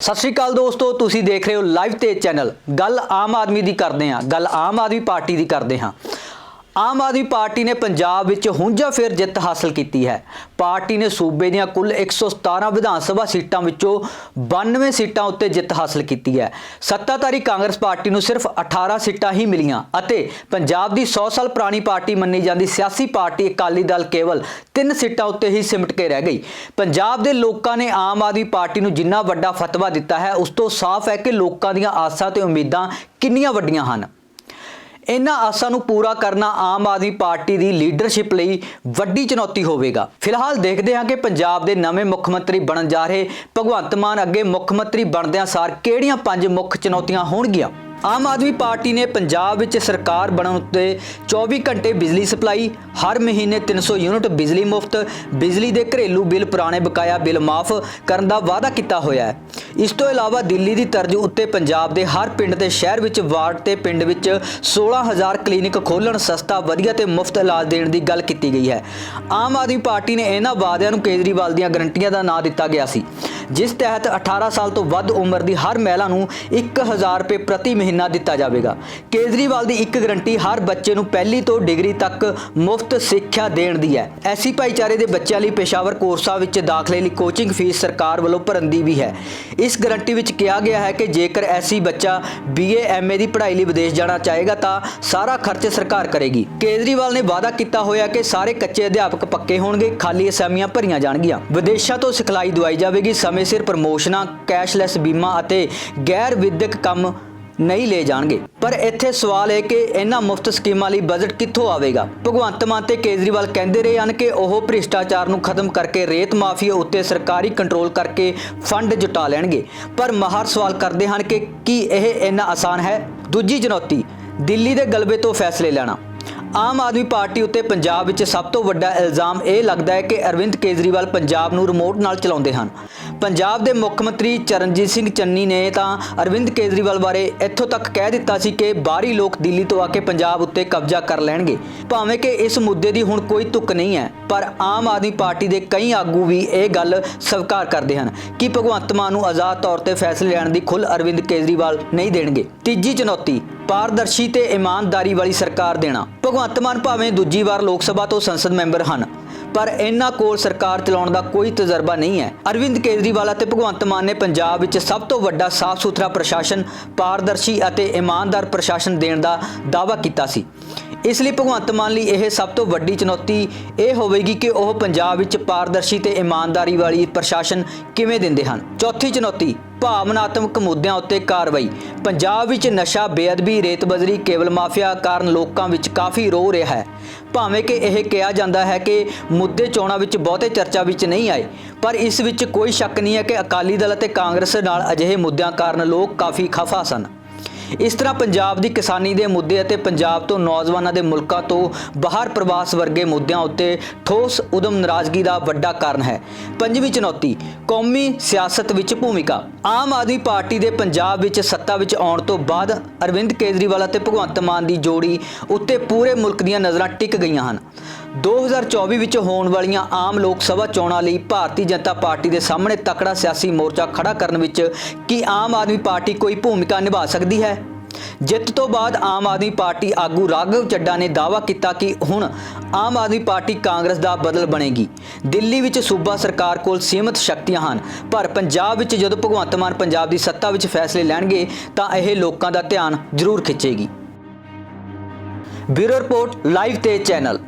ਸਤਿ ਸ਼੍ਰੀ ਅਕਾਲ ਦੋਸਤੋ, ਤੁਸੀਂ ਦੇਖ ਰਹੇ ਹੋ ਲਾਈਵ ਤੇ ਚੈਨਲ। ਗੱਲ ਆਮ ਆਦਮੀ ਦੀ ਕਰਦੇ ਹਾਂ, ਗੱਲ ਆਮ ਆਦਮੀ ਪਾਰਟੀ ਦੀ ਕਰਦੇ ਹਾਂ। ਆਮ ਆਦਮੀ ਪਾਰਟੀ ਨੇ ਪੰਜਾਬ ਵਿੱਚ ਹੁੰਜਾ ਫਿਰ ਜਿੱਤ ਹਾਸਲ ਕੀਤੀ ਹੈ। ਪਾਰਟੀ ਨੇ ਸੂਬੇ ਦੀਆਂ ਕੁੱਲ 117 ਵਿਧਾਨ ਸਭਾ ਸੀਟਾਂ ਵਿੱਚੋਂ 92 ਸੀਟਾਂ ਉੱਤੇ ਜਿੱਤ ਹਾਸਲ ਕੀਤੀ ਹੈ। ਸੱਤਾਧਾਰੀ ਕਾਂਗਰਸ ਪਾਰਟੀ ਨੂੰ ਸਿਰਫ 18 ਸੀਟਾਂ ਹੀ ਮਿਲੀਆਂ ਅਤੇ ਪੰਜਾਬ ਦੀ 100 ਸਾਲ ਪੁਰਾਣੀ ਪਾਰਟੀ ਮੰਨੀ ਜਾਂਦੀ ਸਿਆਸੀ ਪਾਰਟੀ ਅਕਾਲੀ ਦਲ ਕੇਵਲ 3 ਸੀਟਾਂ ਉੱਤੇ ਹੀ ਸਿਮਟ ਕੇ ਰਹਿ ਗਈ। ਪੰਜਾਬ ਦੇ ਲੋਕਾਂ ਨੇ ਆਮ ਆਦਮੀ ਪਾਰਟੀ ਨੂੰ ਜਿੰਨਾ ਵੱਡਾ ਫਤਵਾ ਦਿੱਤਾ ਹੈ, ਉਸ ਤੋਂ ਸਾਫ਼ ਹੈ ਕਿ ਲੋਕਾਂ ਦੀਆਂ ਆਸਾਂ ਤੇ ਉਮੀਦਾਂ ਕਿੰਨੀਆਂ ਵੱਡੀਆਂ ਹਨ। ਇਹਨਾਂ ਆਸਾਂ ਨੂੰ ਪੂਰਾ ਕਰਨਾ ਆਮ ਆਦਮੀ ਪਾਰਟੀ ਦੀ ਲੀਡਰਸ਼ਿਪ ਲਈ ਵੱਡੀ ਚੁਣੌਤੀ ਹੋਵੇਗਾ। ਫਿਲਹਾਲ ਦੇਖਦੇ ਹਾਂ ਕਿ ਪੰਜਾਬ ਦੇ ਨਵੇਂ ਮੁੱਖ ਮੰਤਰੀ ਬਣਨ ਜਾ ਰਹੇ ਭਗਵੰਤ ਮਾਨ ਅੱਗੇ ਮੁੱਖ ਮੰਤਰੀ ਬਣਦਿਆਂ ਸਾਰ ਕਿਹੜੀਆਂ ਪੰਜ ਮੁੱਖ ਚੁਣੌਤੀਆਂ ਹੋਣਗੀਆਂ। ਆਮ ਆਦਮੀ ਪਾਰਟੀ ਨੇ ਪੰਜਾਬ ਵਿੱਚ ਸਰਕਾਰ ਬਣਨ ਉੱਤੇ 24 ਘੰਟੇ ਬਿਜਲੀ ਸਪਲਾਈ, ਹਰ ਮਹੀਨੇ 300 ਯੂਨਿਟ ਬਿਜਲੀ ਮੁਫਤ, ਬਿਜਲੀ ਦੇ ਘਰੇਲੂ ਬਿੱਲ ਪੁਰਾਣੇ ਬਕਾਇਆ ਬਿੱਲ ਮਾਫ ਕਰਨ ਦਾ ਵਾਅਦਾ ਕੀਤਾ ਹੋਇਆ ਹੈ। ਇਸ ਤੋਂ ਇਲਾਵਾ ਦਿੱਲੀ ਦੀ ਤਰਜ਼ ਉੱਤੇ ਪੰਜਾਬ ਦੇ ਹਰ ਪਿੰਡ ਤੇ ਸ਼ਹਿਰ ਵਿੱਚ ਵਾਰਡ ਤੇ ਪਿੰਡ ਵਿੱਚ 16000 ਕਲੀਨਿਕ ਖੋਲ੍ਹਣ, ਸਸਤਾ, ਵਧੀਆ ਤੇ ਮੁਫਤ ਇਲਾਜ ਦੇਣ ਦੀ ਗੱਲ ਕੀਤੀ ਗਈ ਹੈ। ਆਮ ਆਦਮੀ ਪਾਰਟੀ ਨੇ ਇਹਨਾਂ ਵਾਅਦਿਆਂ ਨੂੰ ਕੇਜਰੀਵਾਲ ਦੀਆਂ ਗਰੰਟੀਆਂ ਦਾ ਨਾਂ ਦਿੱਤਾ ਗਿਆ ਸੀ। ਜਿਸ ਤਹਿਤ 18 ਸਾਲ ਤੋਂ ਵੱਧ ਉਮਰ ਦੀ ਹਰ ਮਹਿਲਾ ਨੂੰ 1000 ਰੁਪਏ ਪ੍ਰਤੀ ਮਹੀਨਾ ਦਿੱਤਾ ਜਾਵੇਗਾ। ਕੇਜਰੀਵਾਲ ਦੀ ਇੱਕ ਗਰੰਟੀ ਹਰ ਬੱਚੇ ਨੂੰ ਪਹਿਲੀ ਤੋਂ ਡਿਗਰੀ ਤੱਕ ਮੁਫਤ ਸਿੱਖਿਆ ਦੇਣ ਦੀ ਹੈ। ਐਸੀ ਭਾਈਚਾਰੇ ਦੇ ਬੱਚਿਆਂ ਲਈ ਪੇਸ਼ਾਵਰ ਕੋਰਸਾਂ ਵਿੱਚ ਦਾਖਲੇ ਲਈ ਕੋਚਿੰਗ ਫੀਸ ਸਰਕਾਰ ਵੱਲੋਂ ਭਰਨ ਦੀ ਵੀ ਹੈ। ਇਸ ਗਰੰਟੀ ਵਿੱਚ ਕਿਹਾ ਗਿਆ ਹੈ ਕਿ ਜੇਕਰ ਐਸੀ ਬੱਚਾ ਬੀਏ ਐਮਏ ਦੀ ਪੜ੍ਹਾਈ ਲਈ ਵਿਦੇਸ਼ ਜਾਣਾ ਚਾਹੇਗਾ ਤਾਂ ਸਾਰਾ ਖਰਚ ਸਰਕਾਰ ਕਰੇਗੀ। ਕੇਜਰੀਵਾਲ ਨੇ ਵਾਅਦਾ ਕੀਤਾ ਹੋਇਆ ਕਿ ਸਾਰੇ ਕੱਚੇ ਅਧਿਆਪਕ ਪੱਕੇ ਹੋਣਗੇ, ਖਾਲੀ ਅਸਾਮੀਆਂ ਭਰੀਆਂ ਜਾਣਗੀਆਂ। ਵਿਦੇਸ਼ਾਂ ਤੋਂ ਸਿਖਲਾਈ ਦਵਾਈ ਜਾਵੇਗੀ, ਸਮੇਂ ਸਮੇਂ ਸਿਰ ਪ੍ਰਮੋਸ਼ਨਾਂ, ਕੈਸ਼ਲੈਸ ਬੀਮਾ ਅਤੇ ਗੈਰ ਵਿਦਿਅਕ ਕੰਮ ਨਹੀਂ ਲੈ ਜਾਣਗੇ। ਪਰ ਇੱਥੇ ਸਵਾਲ ਹੈ ਕਿ ਇਹਨਾਂ ਮੁਫਤ ਸਕੀਮਾਂ ਲਈ ਬਜਟ ਕਿੱਥੋਂ ਆਵੇਗਾ? ਭਗਵੰਤ ਮਾਨ ਤੇ ਕੇਜਰੀਵਾਲ ਕਹਿੰਦੇ ਰਹੇ ਹਨ ਕਿ ਉਹ ਭ੍ਰਿਸ਼ਟਾਚਾਰ ਨੂੰ ਖਤਮ ਕਰਕੇ ਰੇਤ ਮਾਫੀਆ ਉੱਤੇ ਸਰਕਾਰੀ ਕੰਟਰੋਲ ਕਰਕੇ ਫੰਡ ਜੁਟਾ ਲੈਣਗੇ। ਪਰ ਮਾਹਰ ਸਵਾਲ ਕਰਦੇ ਹਨ ਕਿ ਕੀ ਇਹ ਇੰਨਾ ਆਸਾਨ ਹੈ? ਦੂਜੀ ਚੁਣੌਤੀ, ਦਿੱਲੀ ਦੇ ਗਲਬੇ ਤੋਂ ਫੈਸਲੇ ਲੈਣਾ। ਆਮ ਆਦਮੀ ਪਾਰਟੀ ਉੱਤੇ ਪੰਜਾਬ ਵਿੱਚ ਸਭ ਤੋਂ ਵੱਡਾ ਇਲਜ਼ਾਮ ਇਹ ਲੱਗਦਾ ਹੈ ਕਿ ਅਰਵਿੰਦ ਕੇਜਰੀਵਾਲ ਪੰਜਾਬ ਨੂੰ ਰਿਮੋਟ ਨਾਲ ਚਲਾਉਂਦੇ ਹਨ। ਪੰਜਾਬ ਦੇ ਮੁੱਖ ਮੰਤਰੀ ਚਰਨਜੀਤ ਸਿੰਘ ਚੰਨੀ ਨੇ ਤਾਂ ਅਰਵਿੰਦ ਕੇਜਰੀਵਾਲ ਬਾਰੇ ਇੱਥੋਂ ਤੱਕ ਕਹਿ ਦਿੱਤਾ ਸੀ ਕਿ ਬਾਹਰੀ ਲੋਕ ਦਿੱਲੀ ਤੋਂ ਆ ਕੇ ਪੰਜਾਬ ਉੱਤੇ ਕਬਜ਼ਾ ਕਰ ਲੈਣਗੇ। ਭਾਵੇਂ ਕਿ ਇਸ ਮੁੱਦੇ ਦੀ ਹੁਣ ਕੋਈ ਤੁਕ ਨਹੀਂ ਹੈ, ਪਰ ਆਮ ਆਦਮੀ ਪਾਰਟੀ ਦੇ ਕਈ ਆਗੂ ਵੀ ਇਹ ਗੱਲ ਸਵੀਕਾਰ ਕਰਦੇ ਹਨ ਕਿ ਭਗਵੰਤ ਮਾਨ ਨੂੰ ਆਜ਼ਾਦ ਤੌਰ ਤੇ ਫੈਸਲੇ ਲੈਣ ਦੀ ਖੁੱਲ੍ਹ ਅਰਵਿੰਦ ਕੇਜਰੀਵਾਲ ਨਹੀਂ ਦੇਣਗੇ। ਤੀਜੀ ਚੁਣੌਤੀ ਪਾਰਦਰਸ਼ੀ ਤੇ ਇਮਾਨਦਾਰੀ ਵਾਲੀ ਸਰਕਾਰ ਦੇਣਾ। ਭਗਵੰਤ ਮਾਨ ਭਾਵੇਂ ਦੂਜੀ ਵਾਰ ਲੋਕ ਸਭਾ ਤੋਂ ਸੰਸਦ ਮੈਂਬਰ ਹਨ, ਪਰ ਇਹਨਾਂ ਕੋਲ ਸਰਕਾਰ ਚਲਾਉਣ ਦਾ ਕੋਈ ਤਜਰਬਾ ਨਹੀਂ ਹੈ। ਅਰਵਿੰਦ ਕੇਜਰੀਵਾਲ ਅਤੇ ਭਗਵੰਤ ਮਾਨ ਨੇ ਪੰਜਾਬ ਵਿੱਚ ਸਭ ਤੋਂ ਵੱਡਾ ਸਾਫ਼ ਸੁਥਰਾ ਪ੍ਰਸ਼ਾਸਨ, ਪਾਰਦਰਸ਼ੀ ਅਤੇ ਇਮਾਨਦਾਰ ਪ੍ਰਸ਼ਾਸਨ ਦੇਣ ਦਾ ਦਾਅਵਾ ਕੀਤਾ ਸੀ। ਇਸ ਲਈ ਭਗਵੰਤ ਮਾਨ ਲਈ ਇਹ ਸਭ ਤੋਂ ਵੱਡੀ ਚੁਣੌਤੀ ਇਹ ਹੋਵੇਗੀ ਕਿ ਉਹ ਪੰਜਾਬ ਵਿੱਚ ਪਾਰਦਰਸ਼ੀ ਤੇ ਇਮਾਨਦਾਰੀ ਵਾਲੀ ਪ੍ਰਸ਼ਾਸਨ ਕਿਵੇਂ ਦਿੰਦੇ ਹਨ। ਚੌਥੀ ਚੁਣੌਤੀ ਭਾਵਨਾਤਮਕ ਮੁੱਦਿਆਂ ਉੱਤੇ ਕਾਰਵਾਈ। ਪੰਜਾਬ ਵਿੱਚ ਨਸ਼ਾ, ਬੇਅਦਬੀ, ਰੇਤਬਜ਼ਰੀ ਕੇਵਲ ਮਾਫੀਆ ਕਾਰਨ ਲੋਕਾਂ ਵਿੱਚ ਕਾਫੀ ਰੋ ਰਿਹਾ ਹੈ। ਭਾਵੇਂ ਕਿ ਇਹ ਕਿਹਾ ਜਾਂਦਾ ਹੈ ਕਿ ਮੁੱਦੇ ਚੋਣਾਂ ਵਿੱਚ ਬਹੁਤੇ ਚਰਚਾ ਵਿੱਚ ਨਹੀਂ ਆਏ, ਪਰ ਇਸ ਵਿੱਚ ਕੋਈ ਸ਼ੱਕ ਨਹੀਂ ਹੈ ਕਿ ਅਕਾਲੀ ਦਲ ਅਤੇ ਕਾਂਗਰਸ ਨਾਲ ਅਜਿਹੇ ਮੁੱਦਿਆਂ ਕਾਰਨ ਲੋਕ ਕਾਫੀ ਖਫਾ ਸਨ। ਇਸ ਤਰ੍ਹਾਂ ਪੰਜਾਬ ਦੀ ਕਿਸਾਨੀ ਦੇ ਮੁੱਦੇ ਅਤੇ ਪੰਜਾਬ ਤੋਂ ਨੌਜਵਾਨਾਂ ਦੇ ਮੁਲਕਾਂ ਤੋਂ ਬਾਹਰ ਪ੍ਰਵਾਸ ਵਰਗੇ ਮੁੱਦਿਆਂ ਉੱਤੇ ਠੋਸ ਉਦਮ ਨਾਰਾਜ਼ਗੀ ਦਾ ਵੱਡਾ ਕਾਰਨ ਹੈ। ਪੰਜਵੀਂ ਚੁਣੌਤੀ, ਕੌਮੀ ਸਿਆਸਤ ਵਿੱਚ ਭੂਮਿਕਾ। ਆਮ ਆਦਮੀ ਪਾਰਟੀ ਦੇ ਪੰਜਾਬ ਵਿੱਚ ਸੱਤਾ ਵਿੱਚ ਆਉਣ ਤੋਂ ਬਾਅਦ ਅਰਵਿੰਦ ਕੇਜਰੀਵਾਲ ਅਤੇ ਭਗਵੰਤ ਮਾਨ ਦੀ ਜੋੜੀ ਉੱਤੇ ਪੂਰੇ ਮੁਲਕ ਦੀਆਂ ਨਜ਼ਰਾਂ ਟਿਕ ਗਈਆਂ ਹਨ। 2024 ਵਿੱਚ ਹੋਣ ਵਾਲੀਆਂ ਆਮ ਲੋਕ ਸਭਾ ਚੋਣਾਂ ਲਈ ਭਾਰਤੀ ਜਨਤਾ ਪਾਰਟੀ ਦੇ ਸਾਹਮਣੇ ਤਕੜਾ ਸਿਆਸੀ ਮੋਰਚਾ ਖੜਾ ਕਰਨ ਵਿੱਚ ਕੀ ਆਮ ਆਦਮੀ ਪਾਰਟੀ ਕੋਈ ਭੂਮਿਕਾ ਨਿਭਾ ਸਕਦੀ ਹੈ? ਜਿੱਤ ਤੋਂ ਬਾਅਦ ਆਮ ਆਦਮੀ ਪਾਰਟੀ ਆਗੂ ਰਾਘਵ ਚੱਡਾ ਨੇ ਦਾਅਵਾ ਕੀਤਾ ਕਿ ਹੁਣ ਆਮ ਆਦਮੀ ਪਾਰਟੀ ਕਾਂਗਰਸ ਦਾ ਬਦਲ ਬਣੇਗੀ। ਦਿੱਲੀ ਵਿੱਚ ਸੂਬਾ ਸਰਕਾਰ ਕੋਲ ਸੀਮਤ ਸ਼ਕਤੀਆਂ ਹਨ, ਪਰ ਪੰਜਾਬ ਵਿੱਚ ਜਦੋਂ ਭਗਵੰਤ ਮਾਨ ਪੰਜਾਬ ਦੀ ਸੱਤਾ ਵਿੱਚ ਫੈਸਲੇ ਲੈਣਗੇ, ਤਾਂ ਇਹ ਲੋਕਾਂ ਦਾ ਧਿਆਨ ਜ਼ਰੂਰ ਖਿੱਚੇਗੀ। ਬਿਊਰੋ ਰਿਪੋਰਟ ਲਾਈਵ ਤੇ ਚੈਨਲ